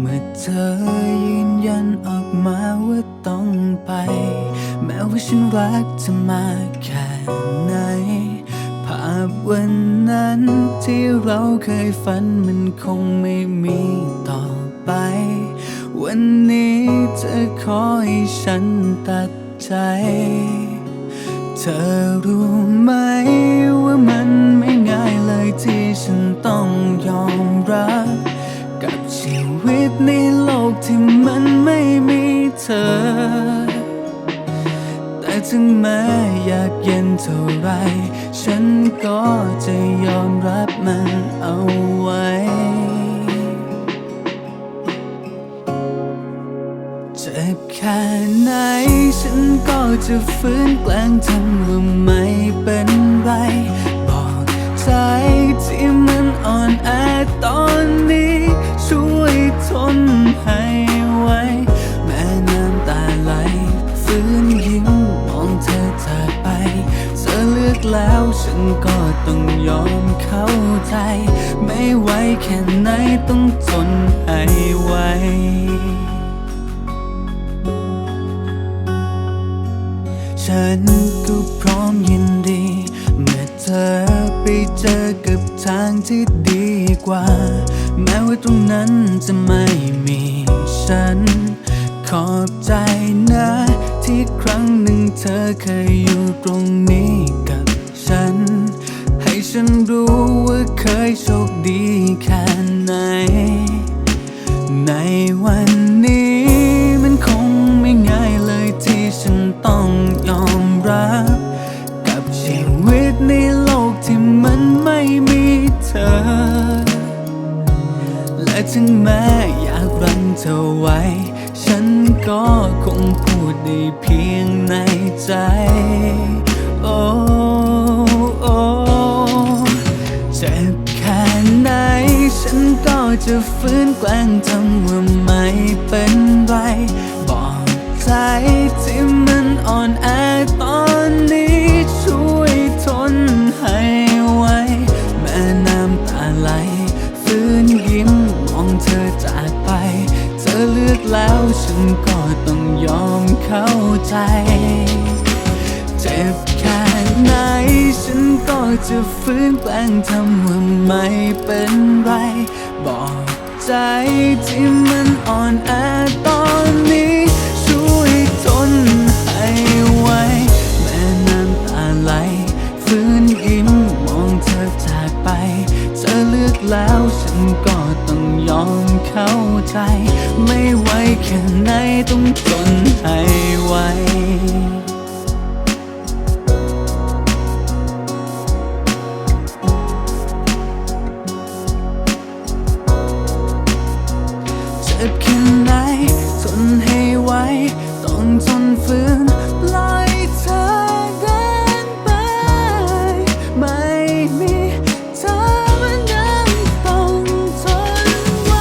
เมื่อเธอยืนยันออกมาว่าต้องไป แม้ว่าฉันรักเธอมากแค่ไหน ภาพวันนั้นที่เราเคยฝันมันคงไม่มีต่อไป วันนี้เธอขอให้ฉันตัดใจ เธอรู้ไหมว่า ถึงแม้อยากเย็นเท่าไร ฉันก็จะยอมรับมันเอาไว้ เจ็บแค่ไหน ฉันก็จะฝืนแกล้งทำว่าไม่เป็นไร บอกใจที่ ก็ต้องยอมเข้าใจ ไม่ไหวแค่ไหนต้องทนให้ไว้ฉันก็พร้อมยินดี เมื่อเธอไปเจอกับทางที่ดีกว่า แม้ว่าตรงนั้นจะไม่มีฉัน ขอบใจนะ ที่ครั้งหนึ่งเธอเคยอยู่ตรงนี้กับฉัน ฉันรู้ว่าเคยโชคดีแค่ไหน ในวันนี้มันคงไม่ง่ายเลยที่ฉันต้องยอมรับ กับชีวิตในโลกที่มันไม่มีเธอ และถึงแม้อยากรังเธอไว้ ฉันก็คงพูดได้เพียงในใจ โอ้ จะฝืนแกล้งทำว่าไม่เป็นไร บอกใจที่มันอ่อนแอตอนนี้ช่วยทนให้ไว้ แม้น้ำตาไหลฟื้นยิ้มมองเธอจากไป เธอเลือกแล้วฉันก็ต้องยอมเข้าใจ เจ็บแค่ ไหน ฉันก็จะฝืนแกล้งทำว่าไม่เป็นไร บอกใจที่มันอ่อนแอตอนนี้ ช่วยทนให้ไว้ แม้น้ำตาไหล ฟื้นยิ้มมองเธอจากไป เธอเลือกแล้วฉันก็ต้องยอมเข้าใจ ไม่ไหวแค่ไหนต้องทนให้ไว้ ปล่อยเธอเดิไป ไม่มีเธอมันยังต้องทนไว